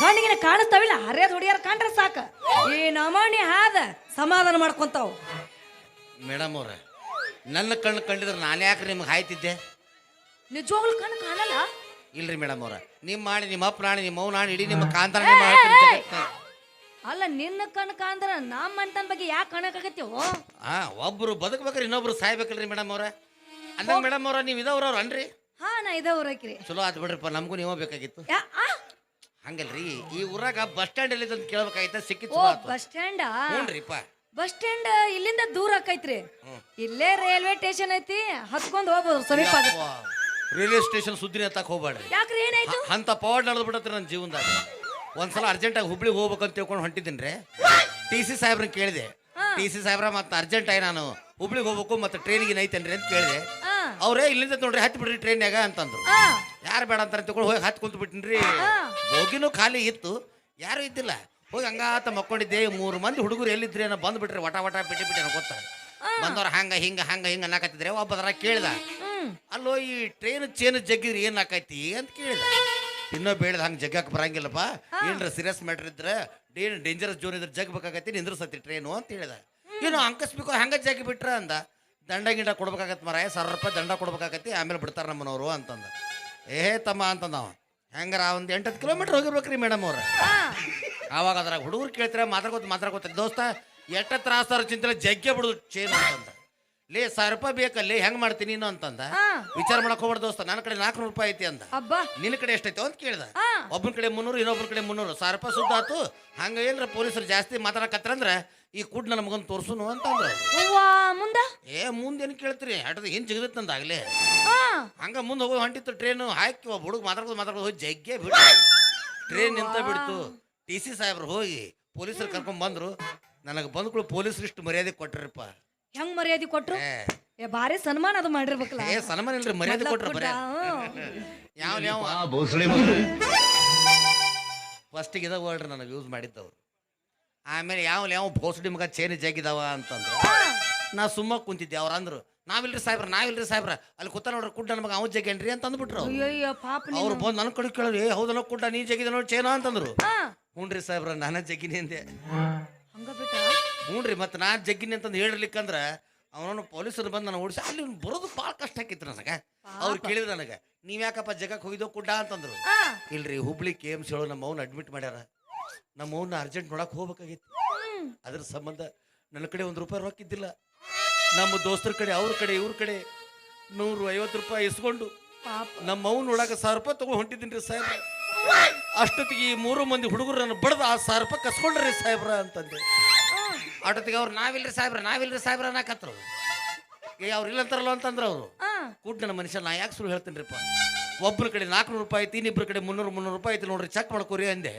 ಕಣ್ಣಿಗೆ ಕಾಣಿಸ್ತಾವಿಲ್ಲ ಹರಿಯದ ಹೊಡಿಯಾರ ಕಾಣ್ರೆ ಸಾಕ. ಈ ನಮೂನಿ ಹಾದ ಸಮಾಧಾನ ಮಾಡ್ಕೊಂತಾವ್. ಮೇಡಮ್ ಅವ್ರ ನನ್ನ ಕಣ್ಣು ಕಂಡಿದ್ರೆ ನಾನು ಯಾಕೆ ನಿಮ್ಗೆ ಹಾಯ್ತಿದ್ದೆ? ನಿಜವಾಗ್ಲು ಕಣ್ಣು ಕಾಣಲ್ಲ? ಇಲ್ರಿ ಮೇಡಮ್ ಅವ್ರ ನಿಮ್ಮ ಮಾಡಿ ನಿಮ್ಮ ಅಪ್ಪ ನಿಮ್ಮ ಅವ್ ನಾಣಿ ಇಡೀ ನಿಮ್ಮ ಕಾಂತಾರ ನಿಮ್ಮ ಹೇಳ್ತೀನಿ ಜಗತ್ನಾಗ. ಅಲ್ಲ ನಿನ್ನ ಕಣ್ಣು ಕಾಂದ್ರ ನಮ್ಮ ಅಂತನ್ ಬಗ್ಗೆ ಯಾಕೆ ಕಾಣಕಾಗತ್ತೀವೋ ಆ ಒಬ್ರು ಬದುಕ್ಬೇಕ್ರಿ ಇನ್ನೊಬ್ರು ಸಾಯ್ಬೇಕಲ್ರಿ ಮೇಡಮ್ ಅವ್ರ. ಅಂದಂಗ ಮೇಡಮ್ ಅವ್ರ ನೀವು ಇದಾವ್ರವ್ರು ಅನ್ರಿ? ಹಾ ನಾ ಇದ ಊರಕ್ರಿ ಚಲೋ ಆತ್ ಬಿಡ್ರಿಪ್ಪ ನಮಗೂ ನೀವ ಬೇಕಾಗಿತ್ತು. ಯಾ ಆ? ಹಂಗಲ್ರಿ ಈ ಊರಾಗ ಬಸ್ ಸ್ಟ್ಯಾಂಡ್ ಎಲ್ಲಿ ಅಂತ ಕೇಳ್ಬೇಕಾಗಿತ್ತ ಸಿಕ್ಕಿತ್ತು ಓ ಚಲೋ ಆತು. Bus stand? ಹ್ಞೂನ್ರಿಪ್ಪ ಬಸ್ ಸ್ಟ್ಯಾಂಡ್ ಇಲ್ಲಿಂದ ದೂರ ಆಕೈತ್ರಿ. ಇಲ್ಲೇ ರೈಲ್ವೆ ಸ್ಟೇಷನ್ ಐತಿ ಹತ್ಕೊಂಡ್ ಹೋಗ್ಬೋದು ಸಮೀಪ ಆಗುತ್ತೆ. ರೈಲ್ವೆ ಸ್ಟೇಷನ್ ಸುದ್ದಿನ ಎತ್ತಕ್ ಹೋಗ್ಬೇಡ್ರಿ ಯಾಕ್ರಿ ಏನಾಯ್ತು? ಹ- ಅಂತ ಪವಾಡ್ ನಡೆದು ಬಿಡತ್ರಿ ನನ್ನ ಜೀವನದಾಗ. ಒಂದ್ಸಲ ಅರ್ಜೆಂಟಾಗಿ ಹುಬ್ಳಿಗೆ ಹೋಗ್ಬೇಕಂತ ತಿಳ್ಕೊಂಡು ಹೊಂಟಿದ್ದೀನಿ ಟಿ ಸಿ ಸಾಹೇಬ್ರನ್ನ ಕೇಳಿದೆ. ಟಿ ಸಿ ಸಾಹೇಬ್ರ ಮತ್ತೆ ಅರ್ಜೆಂಟ್ ಆಗಿ ನಾನು ಹುಬ್ಳಿಗೆ ಹೋಗ್ಬೇಕು ಮತ್ತೆ ಟ್ರೈನಿಗೆ ಐತೇನ್ರಿ ಅಂತ ಕೇಳಿದೆ. ಅವರೇ ಇಲ್ಲಿಂದ ನೋಡ್ರಿ ಹತ್ತಿ ಬಿಡ್ರಿ ಟ್ರೈನ್ಯಾಗ ಅಂತಂದ್ರು. ಯಾರು ಬೇಡ ಅಂತಾರೆ ತಗೊಂಡು ಹೋಗಿ ಹತ್ತು ಕುಂತು ಬಿಟ್ಟಿನ್ರಿ. ಹೋಗಿನೂ ಖಾಲಿ ಇತ್ತು ಯಾರು ಇದ್ದಿಲ್ಲ. ಹೋಗಿ ಹಂಗಾತ ಮಕ್ಕೊಂಡಿದ್ದೆ ಮೂರು ಮಂದಿ ಹುಡುಗರು ಎಲ್ಲಿದ್ರಿ ಅನ್ನೋ ಬಂದ್ಬಿಟ್ರಿ ವಟ ವಟ ಬಿಟ್ಟಿ ಬಿಟ್ಟಿ ಅನ್ನೋ ಗೊತ್ತ ಬಂದವ್ರು ಹಂಗ ಹಿಂಗ ಹಂಗ ಹಿಂಗ ಅನ್ನಕತ್ತಿದ್ರೆ ಒಬ್ಬದರ ಕೇಳ್ದ. ಅಲ್ಲೋ ಈ ಟ್ರೈನ್ ಚೇನ್ ಜಗ್ಗಿದ್ರಿ ಏನ್ ಆಕೈತಿ ಅಂತ ಕೇಳಿದ. ಇನ್ನೂ ಬೇಡದ ಹಂಗೆ ಜಗ್ಗಕ್ಕೆ ಬರಂಗಿಲ್ಲಪ್ಪ. ಏನ್ರ ಸೀರಿಯಸ್ ಮ್ಯಾಟರ್ ಇದ್ರೆ ಡೇನ್ ಡೇಂಜರಸ್ ಜೋನ್ ಇದ್ರೆ ಜಗ್ಬೇಕಾಗತ್ತಿ ನಿಂದ್ರಸತಿ ಟ್ರೈನು ಅಂತ ಹೇಳಿದ. ಏನು ಅಂಕಸ್ಬೇಕು ಹಂಗ ಜಗ್ಗಿ ಬಿಟ್ರ ಅಂದ. ದಂಡ ಗಿಂಡ ಕೊಡ್ಬೇಕಾಗತ್ತೆ ಮರ ಸಾವಿರ ರೂಪಾಯಿ ದಂಡ ಕೊಡ್ಬೇಕಾಗತ್ತಿ ಆಮೇಲೆ ಬಿಡ್ತಾರ ನಮ್ಮನವರು ಅಂತಂದ. ಏ ತಮ್ಮ ಅಂತಂದ ಅವ. ಹೆಂಗಾರ ಒಂದು ಎಂಟತ್ತು ಕಿಲೋಮೀಟ್ರ್ ಹೋಗಿರ್ಬೇಕ್ರಿ ಮೇಡಮ್ ಅವ್ರ. ಆ ಆವಾಗ ಅದ್ರಾಗ ಹುಡುಗರು ಕೇಳ್ತಾರೆ ಮಾತಾಡ್ಕೊತ ಮಾತಾಡ್ಕೊತ ದೋಸ್ತ ಎಷ್ಟ ತ್ರಾಸಾರ ಚಿಂತಲೆ ಜಗ್ಗೆ ಬಿಡುದು ಚೇನು ಅಂತಂದ. ಲೇ ಸಾವಿರ ರೂಪಾಯಿ ಬೇಕಲ್ಲಿ ಹೆಂಗ್ ಮಾಡ್ತೀನಿ ನೀನು? ಅಂತಂದ. ವಿಚಾರ ಮಾಡಕ್ ಹೋಗ್ಬಾರ್ದು ದೋಸ್ತ ನನ್ನ ಕಡೆ ನಾಲ್ಕುನೂರು ರೂಪಾಯಿ ಐತಿ ಅಂದ. ಅಬ್ಬಾ. ನಿನ್ನ ಕಡೆ ಎಷ್ಟೈತೆ ಅಂತ ಕೇಳ್ದ. ಒಬ್ಬನ ಕಡೆ ಮುನ್ನೂರು ಇನ್ನೊಬ್ಬನ ಕಡೆ ಮುನ್ನೂರು. ಸಾವಿರ ರೂಪಾಯಿ ಸುದ್ದ ಆತು. ಹಂಗ ಏನ್ರ ಪೊಲೀಸರು ಜಾಸ್ತಿ ಮಾತಾಡಕತ್ರಂದ್ರ ಈ ಕುಡ್ ನನ್ನ ಮಗನ್ ತೋರ್ಸುನು ಅಂತಂದ್ರ ಮುಂದ? ಏ ಮುಂದೇನು ಕೇಳ್ತೀರಿ? ಹಠದ ಹಿಂದ್ ಜಿಗದತ್ ನಂದಾಗ್ಲೇ ಆ. ಹಂಗ ಮುಂದೆ ಹೋಗೋ ಹೊಂಟಿತ್ತು ಟ್ರೈನು ಹಾಕಿ ಒಬ್ಬ ಹುಡುಗ ಮಾತಾಡ್ಕೊಂಡು ಮಾತಾಡ್ಕೊಂಡು ಹೋಗಿ ಜಗ್ಗೆ ಬಿಟ್ಟು ಟ್ರೈನ್ ನಿಂತ ಬಿಡ್ತು. ಟಿ ಸಿ ಸಾಹೇಬ್ರು ಹೋಗಿ ಪೊಲೀಸರು ಕರ್ಕೊಂಡ್ ಬಂದ್ರು. ನನಗೆ ಬಂದ್ಕೊಳ್ಳಿ ಪೊಲೀಸರು ಇಷ್ಟು ಮರ್ಯಾದೆ ಕೊಟ್ರಪ್ಪ ಹೆಂಗ್ ಮರ್ಯಾದೆ ಕೊಟ್ರು? ಏ. ಭಾರಿ ಸನ್ಮಾನ ಅದು ಮಾಡಿರ್ಬೇಕಲ್ಲ. ಏ ಸನ್ಮಾನ ಇಲ್ರಿ ಮರ್ಯಾದೆ ಕೊಟ್ರು ಬರೇ. ಯಾವ ಯಾವ? ಭೋಸಳೆ ಫಸ್ಟಿಗೆ ಇದಾವ ಹೇಳ್ರಿ ನನಗೆ ಯೂಸ್ ಮಾಡಿದ್ದವ್ರು. ಆಮೇಲೆ ಯಾವ ಯಾವ ಭೋಸಡಿ ಮಗ ಚೇನಿ ಜಗ್ಗಿದಾವ ಅಂತಂದ್ರು. ನಾ ಸುಮ್ಮ ಕುಂತಿದ್ದೆ ಅವ್ರು ಅಂದ್ರು ನಾವಿಲ್ರಿ ಸಾಹೇಬ್ರ ನಾವಿಲ್ರಿ ಸಾಹೇಬ್ರ ಅಲ್ಲಿ ಕೂತ ನೋಡ್ರಿ ಕುಡ್ಡ ನಮಗ ಅವ್ ಜಗ್ಗೇನ್ರಿ? ಅಂತ ಅಂದ್ಬಿಟ್ರು ಅವ್ರು. ಅಯ್ಯಯ್ಯೋ ಪಾಪ ಅವ್ರು ಬಂದು ನನ್ನ ಕಡೆ ಕೇಳಿದ್ರು ಏ ಹೌದಲ್ಲ ಕುಡ್ಡ ನೀ ಜಗಿದನೋ ನೋಡಿ ಚೇನಾ? ಅಂತಂದ್ರು. ಹ್ಞೂ ರೀ ಸಾಹೇಬ್ರ ನಾನೇ ಜಗ್ಗಿನಿ ಅಂದೆ. ಬಿಟ್ಟ ಹ್ಞೂನ್ರಿ ಮತ್ತೆ ನಾ ಜಗ್ಗಿನಿ ಅಂತಂದು ಹೇಳಿರ್ಲಿಕ್ಕಂದ್ರೆ ಅವನನ್ನು ಪೊಲೀಸರು ಬಂದು ನಾನು ಓಡಿಸಿ ಅಲ್ಲಿ ಬರೋದು ಭಾಳ ಕಷ್ಟ ಆಕಿತ್ತು ನನಗೆ. ಅವ್ರು ಕೇಳಿದ್ರು ನನಗೆ ನೀವ್ ಯಾಕಪ್ಪ ಜಗಕ್ಕೆ ಹೋಗಿದ್ದೋ ಕುಡ್ಡ? ಅಂತಂದ್ರು. ಇಲ್ರಿ ಹುಬ್ಳಿ ಕೆ ಎಂ ಸಿ ಒಳಗೆ ನಮ್ಮ ಅವ್ನ ಅಡ್ಮಿಟ್ ಮಾಡ್ಯಾರ. ನಮ್ಮ ಅವ್ನ ಅರ್ಜೆಂಟ್ ನೋಡಕ್ಕೆ ಹೋಗ್ಬೇಕಾಗಿತ್ತು ಅದ್ರ ಸಂಬಂಧ ನನ್ನ ಕಡೆ ಒಂದು ರೂಪಾಯಿ ರೊಕ್ಕಿದ್ದಿಲ್ಲ ನಮ್ಮ ದೋಸ್ತರ ಕಡೆ ಅವ್ರ ಕಡೆ ಇವ್ರ ಕಡೆ ನೂರು ಐವತ್ತು ರೂಪಾಯಿ ಇಸ್ಕೊಂಡು ನಮ್ಮ ಅವ್ನ ನೋಡಕ್ಕೆ ಸಾವಿರ ರೂಪಾಯಿ ತಗೊಂಡು ಹೊಂಟಿದ್ದೀನಿ ರೀ ಸಾಹೇಬ್ರ. ಅಷ್ಟೊತ್ತಿಗೆ ಈ ಮೂರು ಮಂದಿ ಹುಡುಗರು ನನ್ನ ಬಡ್ದು ಆ ಸಾವಿರ ರೂಪಾಯಿ ಕಸ್ಕೊಂಡ್ರಿ ಸಾಹೇಬ್ರ ಅಂತಂದೆ. ಅಷ್ಟೊತ್ತಿಗೆ ಅವ್ರು ನಾವಿಲ್ರಿ ಸಾಹೇಬ್ರ ನಾವಿಲ್ರಿ ಸಾಹೇಬ್ರ ಅನ್ನಕತ್ರು. ಏ ಅವ್ರು ಇಲ್ಲ ಅಂತಾರಲ್ಲ ಅಂತಂದ್ರೆ ಅವರು. ಕೂಡ್ ನನ್ನ ಮನುಷ್ಯ ನಾ ಯಾಕೆ ಸುಳ್ಳು ಹೇಳ್ತೀನಿ ರೀಪ್ಪ ಒಬ್ಬರ ಕಡೆ ನಾಲ್ಕುನೂರು ರೂಪಾಯಿ ಐತಿ ಇನ್ನಿಬ್ಬರ ಕಡೆ ಮುನ್ನೂರು ಮುನ್ನೂರು ರೂಪಾಯಿ ಐತಿ ನೋಡ್ರಿ ಚೆಕ್ ಮಾಡ್ಕೋರಿ ಅಂದೆ.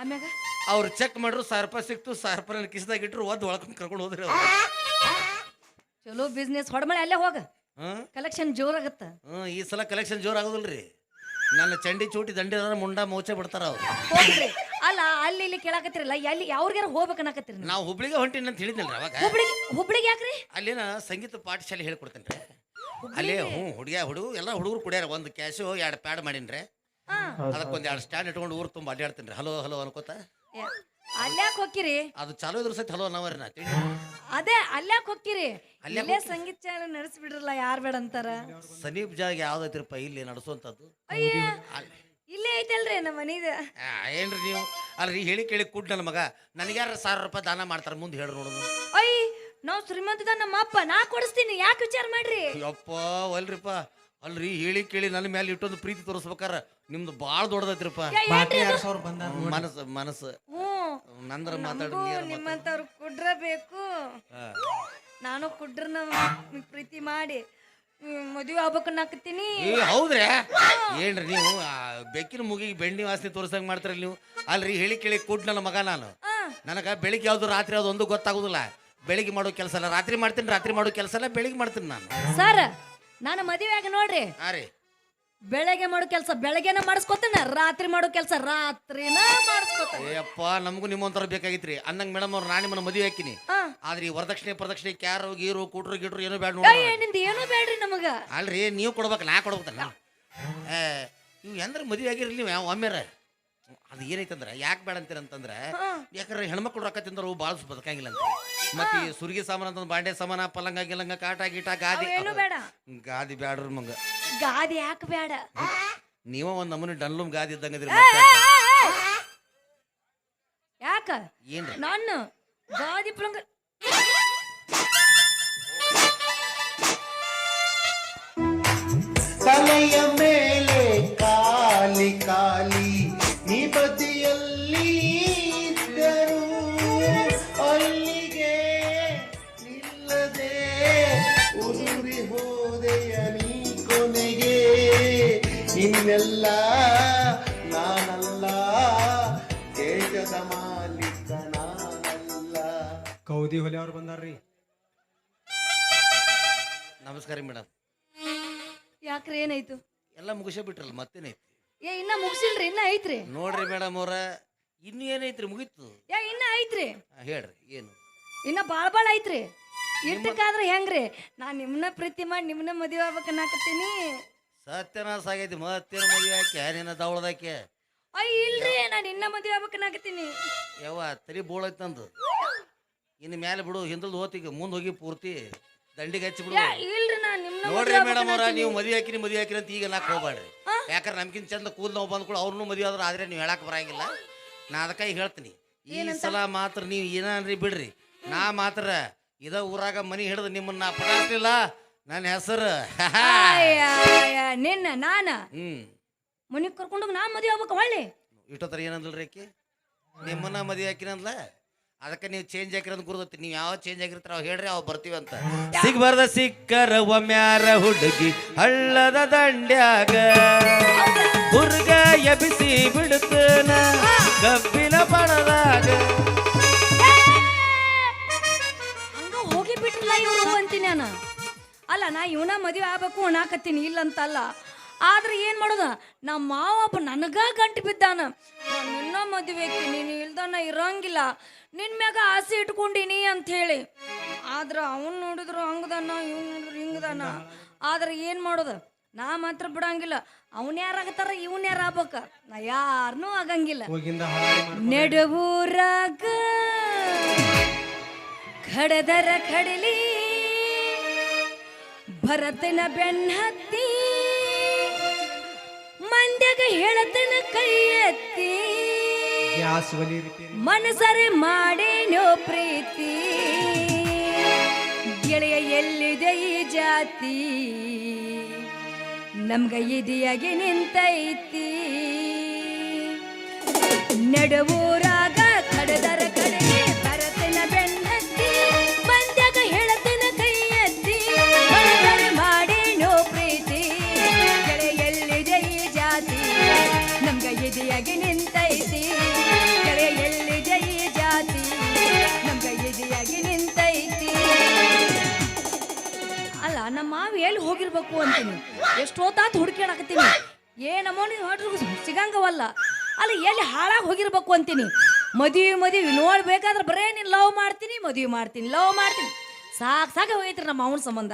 ಆಮ್ಯಾಗ? ಅವ್ರು ಚೆಕ್ ಮಾಡ್ರು ಸಾವಿರ ರೂಪಾಯಿ ಸಿಕ್ತು ಸಾವಿರ ರೂಪಾಯಿ ನನ್ನ ಕಿಸ್ದಾಗ ಇಟ್ರು ಒದ್ದು ಒಳಕೊಂಡು ಕರ್ಕೊಂಡು ಹೋದ್ರಿ ಅವ್ರು. ಚಲೋ ಬಿಸ್ನೆಸ್ ಹೊಡ್ಮಳೆ ಅಲ್ಲೇ ಹೋಗ. ಕಲೆಕ್ಷನ್ ಜೋರಾಗತ್ತ. ಹ್ಞೂ ಈ ಸಲ ಕಲೆಕ್ಷನ್ ಜೋರ್ ಆಗೋದಿಲ್ರಿ ನನ್ನ ಚಂಡಿ ಚೂಟಿ ದಂಡಿ ಮುಂಡ ಮೋಚೆ ಬಿಡ್ತಾರ ಅವ್ರು. ಹೋಗ್ರಿ. ಅಲ್ಲ ಅಲ್ಲಿ ಇಲ್ಲಿ ಕೇಳಾಕತ್ತಿರಲ್ಲ ಎಲ್ಲಿ ಯಾವ್ರಿಗಾರ ಹೋಗ್ಬೇಕು ಅನ್ನಕತ್ತೀರಿ ನೀವು? ನಾವು ಹುಬ್ಳಿಗೆ ಹೊಂಟಿನ ಅಂತ ಹೇಳಿದ್ನಲ್ರಿ ಅವಾಗ. ಹುಬ್ಳಿಗೆ ಹುಬ್ಳಿಗೆ ಯಾಕ್ರಿ? ಅಲ್ಲಿನ ಸಂಗೀತ ಪಾಠಶಾಲೆ ಹೇಳ್ಕೊಡ್ತೇನೆ ರೀ ಅಲ್ಲೇ ಹ್ಞೂ ಹುಡುಗ ಹುಡುಗ ಎಲ್ಲ ಹುಡುಗರು ಕುಡಿಯಾರ. ಒಂದು ಕ್ಯಾಶು ಎರಡು ಪ್ಯಾಡ್ ಮಾಡೀನಿ ಆ ಅದಕ್ಕೊಂದು ಎರಡು ಸ್ಟ್ಯಾಂಡ್ ಇಟ್ಕೊಂಡು ಊರು ತುಂಬ ಅಡ್ಡಾಡ್ತೀನಿ ರೀ ಹಲೋ ಹಲೋ ಅನ್ಕೋತ? ಯಾ- ಅಲ್ಯಾಕ್ ಹೋಗ್ಕಿರಿ ಅದು ಚಾಲೂ ಇದ್ರ ಸಹಿತ ಹಲೋ ಅನ್ನವರಿ ನಾ ತಿಳಿ. ಅದೇ ಅಲ್ಯಾಕ್ ಹೋಗ್ಕಿರಿ ಅಲ್ಯಾಕ್ ಇಲ್ಲೇ ಸಂಗೀತ ಚಾನಲ್ ನಡೆಸ್ಬಿಡ್ರಲ್ಲ ಯಾರ್ ಬೇಡ ಅಂತಾರ? ಸಮೀಪ ಜಾಗ ಯಾವ್ದೈತಿರಪ್ಪ ಇಲ್ಲಿ ನಡೆಸುವಂಥದ್ದು? ಅಯ್ಯ. ಇಲ್ಲೇ ಐತಲ್ರಿ ನಮ್ಮ ಮನೀದ. ಆ, ಏನ್ರಿ ನೀವು? ಅಲ್ರಿ ಹೇಳಿ ಕೇಳಿ ಕೂಡ್ ನನ್ನ ಮಗ. ನನಗೆ ಯಾರು ಸಾವಿರ ರೂಪಾಯಿ ದಾನ ಮಾಡ್ತಾರೆ ಮುಂದೆ ಹೇಳ್ರಿ ನೋಡೋದು ಅಯ್ಯ ನಾವ್ ಶ್ರೀಮಂತದ ನಮ್ಮ ಅಪ್ಪ ನಾ ಕೊಡಿಸ್ತೀನಿ ಯಾಕೆ ವಿಚಾರ ಮಾಡ್ರಿ? ಅಪ್ಪ ಅಲ್ರಿಪ್ಪ. ಅಲ್ರಿ ಹೇಳಿ ಕೇಳಿ ನನ್ನ ಮೇಲೆ ಇಟ್ಟೊಂದು ಪ್ರೀತಿ ತೋರಿಸ್ಬೇಕಾರ. ನಿಮ್ದು ಭಾಳ ದೊಡ್ಡದೈತ್ರಿಪ್ಪ. ಯಾ, ಏನ್ರಿ ಅದು? ಸಾವಿರ ಬಂದಾರ ಮನಸ್ಸು ಮನಸ್ಸು. ಹ್ಞೂ. ನಂದ್ರ ಮಾತಾಡಿ ನಮಗೂ ನಿಮ್ಮಂತವ್ರು ಕುಡ್ರ ಬೇಕು ನಾನು ಕುಡ್ರನ ಪ್ರೀತಿ ಮಾಡಿ. ಮದುವೆ ಆಗ್ಬೇಕು ನಾಕತ್ತೀನಿ ಏ ಹೌದ್ರಿ? ಏನ್ರಿ ನೀವು? ಆ ಬೆಕ್ಕಿನ ಮುಗಿಗೆ ಬೆಣ್ಣಿ ವಾಸನೆ ತೋರ್ಸಂಗ್ ಮಾಡ್ತಾರ ನೀವು? ಅಲ್ರಿ ಹೇಳಿ ಕೇಳಿ ಕೂಡ್ ನನ್ನ ಮಗ ನಾನು. ನನಗ ನನಗೆ ಬೆಳಿಗ್ಗೆ ಯಾವ್ದು ರಾತ್ರಿ ಯಾವ್ದು ಒಂದು ಗೊತ್ತಾಗುದಿಲ್ಲ. ಬೆಳಿಗ್ಗೆ ಮಾಡೋ ಕೆಲಸ ಅಲ್ಲ ರಾತ್ರಿ ಮಾಡ್ತೀನಿ ರಾತ್ರಿ ಮಾಡೋ ಕೆಲಸ ಅಲ್ಲ ಬೆಳಿಗ್ಗೆ ಮಾಡ್ತೀನಿ ನಾನು. ಸರ್ ನಾನು ಮದುವೆ ಆಗ ನೋಡ್ರಿ. ಹಾ ರೀ. ಬೆಳಗ್ಗೆ ಮಾಡೋ ಕೆಲಸ ಬೆಳಗ್ಗೆನ ಮಾಡಿಸ್ಕೊತೇನೆ ರಾತ್ರಿ ಮಾಡೋ ಕೆಲಸ ರಾತ್ರಿನ ಮಾಡಿಸ್ಕೊತೇನೆ. ಏಯಪ್ಪ ನಮಗೂ ನಿಮ್ಮಂತರ ಬೇಕಾಗಿತ್ರಿ. ಅನ್ನಂಗ್ ಮೇಡಮ್ ಅವ್ರು ನಾನು ನಿಮ್ಮನ್ನ ಮದುವೆ ಹಾಕಿನಿ. ಹಾ. ಆದ್ರೆ ಈ ವರದಕ್ಷಿಣೆ ಪ್ರದಕ್ಷಿಣೆ ಕ್ಯಾರು ಗೀರು ಕೂಟ್ರು ಗೀಟ್ರು ಏನು ಬೇಡ ನೋಡಿ ಅಯ್ಯ ನಿಂದ ಏನೂ ಬೇಡ್ರಿ ನಮಗ. ಅಲ್ರಿ ನೀವು ಕೊಡ್ಬೇಕು ನಾ ಕೊಡ್ಬೇಕಲ್ಲ. ಏ ಇವು ಎಂದ್ರೆ ಮದುವೆ ಆಗಿರ್ಲಿ ನೀವು ಯಾವ ಒಮ್ಮೆರ. ಅದು ಏನೈತಂದ್ರೆ ಯಾಕೆ ಬೇಡ ಅಂತೀರ ಅಂತಂದ್ರೆ. ಯಾಕಂದ್ರೆ ಹೆಣ್ಮಕ್ಳು ರೊಕ್ಕ ತಿಂದ್ರೆ ಭಾಳ ಬದುಕಂಗಿಲ್ಲ ಅಂತ. ಮತ್ತೆ ಈ ಸುರಿಗೆ ಸಾಮಾನ ಅಂತಂದ್ರೆ ಬಾಂಡೆ ಸಾಮಾನ ಪಲಂಗ ಗಿಲಂಗ ಕಾಟ ಗೀಟ ಗಾದಿ. ಅವೇನು ಬೇಡ. ಗಾದಿ ಬ್ಯಾಡ್ರ ಮಂಗ ಗಾದಿ ಯಾಕೆ ಬೇಡ ನೀವ ಒಂದ್ ನಮೂನಿ ಡನ್ಲೂಮ್ ಗಾದಿ ಇದ್ದಂಗದ್ರಿ. ಯಾಕ? ಏನ್ರಿ? ನಾನು ಗಾದಿ ಪಲಂಗ ತಲೆಯ ಮೇಲೆ ಇನ್ನೆಲ್ಲ ನಾನಲ್ಲ ದೇಶದ ಮಾಲೀಕ ನಾನಲ್ಲ. ಕೌದಿ ಹೊಲೆ ಅವ್ರು ಬಂದಾರ್ರಿ. ನಮಸ್ಕಾರ ಮೇಡಮ್. ಯಾಕ್ರಿ ಏನಾಯ್ತು? ಎಲ್ಲ ಮುಗಿಸೇ ಬಿಟ್ರಲ್ಲ ಮತ್ತೇನೈತಿ? ಏ ಇನ್ನ ಮುಗಿಸಿಲ್ರಿ ಇನ್ನ ಐತ್ರಿ. ನೋಡ್ರಿ ಮೇಡಮ್ ಅವ್ರ ಇನ್ನು ಏನೈತ್ರಿ ಮುಗೀತು? ಏ ಇನ್ನ ಐತ್ರಿ. ಆ, ಹೇಳ್ರಿ ಏನು? ಇನ್ನ ಬಾಳ್ ಬಾಳ್ ಐತ್ರಿ. ಇಟ್ಟಕ್ಕಾದ್ರೆ ಹೆಂಗ್ರಿ? ನಾ ನಿಮ್ನ ಪ್ರೀತಿ ಮಾಡಿ ನಿಮ್ನ ಮದುವೆ ಆಗ್ಬೇಕು ಅನ್ನಕತ್ತೀನಿ. ಸತ್ಯನಾಶ ಆಗೈತಿ ಮತ್ತೆ ಮದುವೆ ಹಾಕಿ ನಿನ್ನ ದವಳದಾಕೆ ಅಯ್ಯ ಇಲ್ರಿ ನಾನು ಇನ್ನ ಮದುವೆ ಆಗ್ಬೇಕು ಯವ್ವ ಯಾವ ತಲೆ ಬೋಳೈತಂದು ಇನ್ನು ಮ್ಯಾಲೆ ಬಿಡು ಹಿಂದಲ್ದು ಹೋತಿಗೆ ಮುಂದೆ ಹೋಗಿ ಪೂರ್ತಿ ದಂಡಿಗೆ ಹಚ್ಚಿ ಬಿಡು. ಇಲ್ರಿ ನಾನು ನಿಮ್ಮ ನೋಡ್ರಿ ಮೇಡಮ್ ಅವ್ರ ನೀವು ಮದುವೆ ಹಾಕಿರಿ ಮದುವೆ ಹಾಕಿರಿ ಅಂತ ಈಗ ನಾಕ್ ಹೋಗ್ಬೇಡ್ರಿ ಯಾಕಂದ್ರೆ ನಮ್ಗಿಂತ ಚಂದ ಕೂದ್ ನಾವು ಕೂಡ ಅವ್ರನ್ನೂ ಮದುವೆ ಆದ್ರೆ ಆದ್ರೆ ನೀವು ಹೇಳಕ್ ಬರಂಗಿಲ್ಲ. ನಾ ಅದಕ್ಕೆ ಈಗ ಹೇಳ್ತೀನಿ. ಈ ಸಲ ಮಾತ್ರ ನೀವು ಏನನ್ರಿ ಬಿಡ್ರಿ. ನಾ ಮಾತ್ರ ಇದ ಊರಾಗ ಮನಿ ಹಿಡಿದು ನಿಮ್ಮನ್ನ ಪಟಾಸ್ಲಿಲ್ಲ ನನ್ನ ಹೆಸರು. ನಿನ್ನ ನಾನ? ಹ್ಮ್. ಮನಿಗ್ ಕರ್ಕೊಂಡೋಗಿ ನಾ ಮದುವೆ ಆಗ್ಬೇಕು ಹೊಳ್ಳಿ? ಇಷ್ಟೊತ್ತರ ರೀ ಆಕಿ? ನಿಮ್ಮನ್ನ ಮದುವೆ ಹಾಕಿನಂದ್ಲ? ಅದಕ್ಕೆ ನೀವು ಚೇಂಜ್ ಹಾಕಿರೋದು ಗುರುದತ್ತಿ. ನೀವು ಯಾವ ಚೇಂಜ್ ಆಗಿರ್ತಾರ ಅವ್ ಹೇಳ್ರಿ ಅವ್ ಬರ್ತೀವಿ ಅಂತ. ಸಿಗ್ಬಾರ್ದ ಸಿಕ್ಕರ ಒಮ್ಯಾರ ಹುಡುಗಿ ಹಳ್ಳದ ದಂಡ್ಯಾಗ. ಹುರ್ಗ ಎಬಿಸಿ ಬಿಡುತ್ತನ ಕಬ್ಬಿನ ಬಣದಾಗ ಹಂಗ ಹೋಗಿ ಬಿಟ್ರಲ್ಲ ಇವ್ರು ಅಂತೀನಿ ನಾನು. ಅಲ್ಲ ನಾ ಇವನ ಮದುವೆ ಆಗ್ಬೇಕು ಅನ್ನಾಕತ್ತೀನಿ ಇಲ್ಲಂತಲ್ಲ. ಆದ್ರೆ ಏನ್ ಮಾಡೋದ? ನಮ್ಮ ಮಾವ ಒಬ್ಬ ನನಗ ಗಂಟು ಬಿದ್ದಾನ. ನಾನ್ ನಿನ್ನ ಮದುವೆ ನೀನು ಇಲ್ದನ ಇರಂಗಿಲ್ಲ. ನಿನ್ ಮ್ಯಾಗ ಆಸೆ ಇಟ್ಕೊಂಡಿನಿ ಅಂತ ಹೇಳಿ ಆದ್ರ ಅವನ್ ನೋಡಿದ್ರು ಹಂಗದನ ಇವ್ ನೋಡಿದ್ರು ಹಿಂಗದಾನ. ಆದ್ರೆ ಏನ್ ಮಾಡೋದ? ನಾ ಮಾತ್ರ ಬಿಡಂಗಿಲ್ಲ. ಅವನ್ ಯಾರಾಗತ್ತಾರ ಇವನ್ ಯಾರ ಆಗ್ಬೇಕ? ನಾ ಯಾರನ್ನೂ ಆಗಂಗಿಲ್ಲ. ನೆಡಬೂರಾಗ ಖಡದರ ಖಡಲಿ ಭರತನ ಬೆನ್ನತ್ತಿ ಮಂಡ್ಯಾಗ ಹೇಳತನ ಕೈ ಎತ್ತಿ ಗ್ಯಾಸ್ ಒಲಿ ರಿಪೇರಿ ಮನಸರೆ ಮಾಡೇನೋ ಪ್ರೀತಿ. ಗೆಳೆಯ ಎಲ್ಲಿದೆ ಈ ಜಾತಿ? ನಮ್ಗ ಇದೆಯಾಗಿ ನಿಂತೈತಿ. ನಡುವೂರಾಗ ಎಲ್ಲಿ ಹೋಗಿರ್ಬೇಕು ಅಂತೀನಿ. ಎಷ್ಟು ಹುಡ್ಕ್ಯಾಣಕತ್ತೀನಿ ಏನಮ್ಮ ಏನು ಅಮೌಂಟ್ ಹೊಟ್ರು ಸಿಗಂಗವಲ್ಲ. ಅಲ್ಲಿ ಎಲ್ಲಿ ಹಾಳಾಗಿ ಹೋಗಿರ್ಬೇಕು ಅಂತೀನಿ. ಮದುವೆ ಮದುವೆ ನೋಡ್ಬೇಕಾದ್ರೆ ಬರೇ ನೀನು ಲವ್ ಮಾಡ್ತೀನಿ, ಮದುವೆ ಮಾಡ್ತೀನಿ ಲವ್ ಮಾಡ್ತೀನಿ. ಸಾಕು ಸಾಕು ಹೋಗೈತ್ರಿ ನಮ್ಮ ಅವನ ಸಂಬಂಧ.